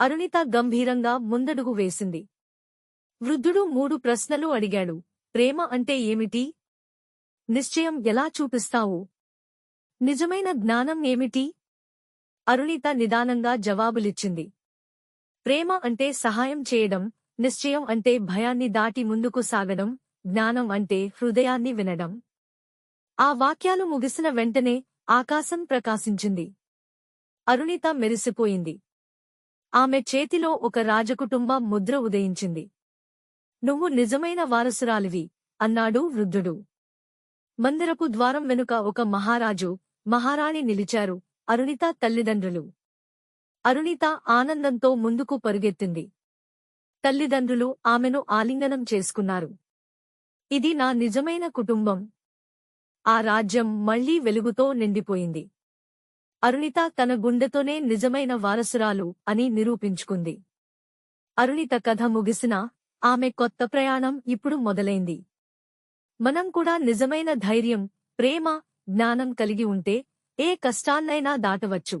అరుణిత గంభీరంగా ముందడుగు వేసింది. వృద్ధుడు మూడు ప్రశ్నలు అడిగాడు. ప్రేమ అంటే ఏమిటి? నిశ్చయం ఎలా చూపిస్తావు? నిజమైన జ్ఞానం ఏమిటి? అరుణిత నిదానంగా జవాబులిచ్చింది. ప్రేమ అంటే సహాయం చేయడం నిశ్చయం అంటే భయాన్ని దాటి ముందుకు సాగడం జ్ఞానం అంటే హృదయాన్ని వినడం. ఆ వాక్యాలు ముగిసిన వెంటనే ఆకాశం ప్రకాశించింది. అరుణిత మెరిసిపోయింది. ఆమె చేతిలో ఒక రాజకుటుంబ ముద్ర ఉదయించింది. నువ్వు నిజమైన వారసురాలివి అన్నాడు వృద్ధుడు. మందిరపు ద్వారం వెనుక ఒక మహారాజు మహారాణి నిలిచారు అరుణిత తల్లిదండ్రులు. అరుణిత ఆనందంతో ముందుకు పరుగెత్తింది. తల్లిదండ్రులు ఆమెను ఆలింగనం చేసుకున్నారు. ఇది నా నిజమైన కుటుంబం. ఆ రాజ్యం మళ్ళీ వెలుగుతో నిండిపోయింది. అరుణిత తన గుండెతోనే నిజమైన వారసురాలు అని నిరూపించుకుంది. అరుణిత కథ ముగిసినా ఆమె కొత్త ప్రయాణం ఇప్పుడు మొదలైంది. మనం కూడా నిజమైన ధైర్యం ప్రేమ జ్ఞానం కలిగి ఉంటే ఏ కష్టాన్నైనా దాటవచ్చు.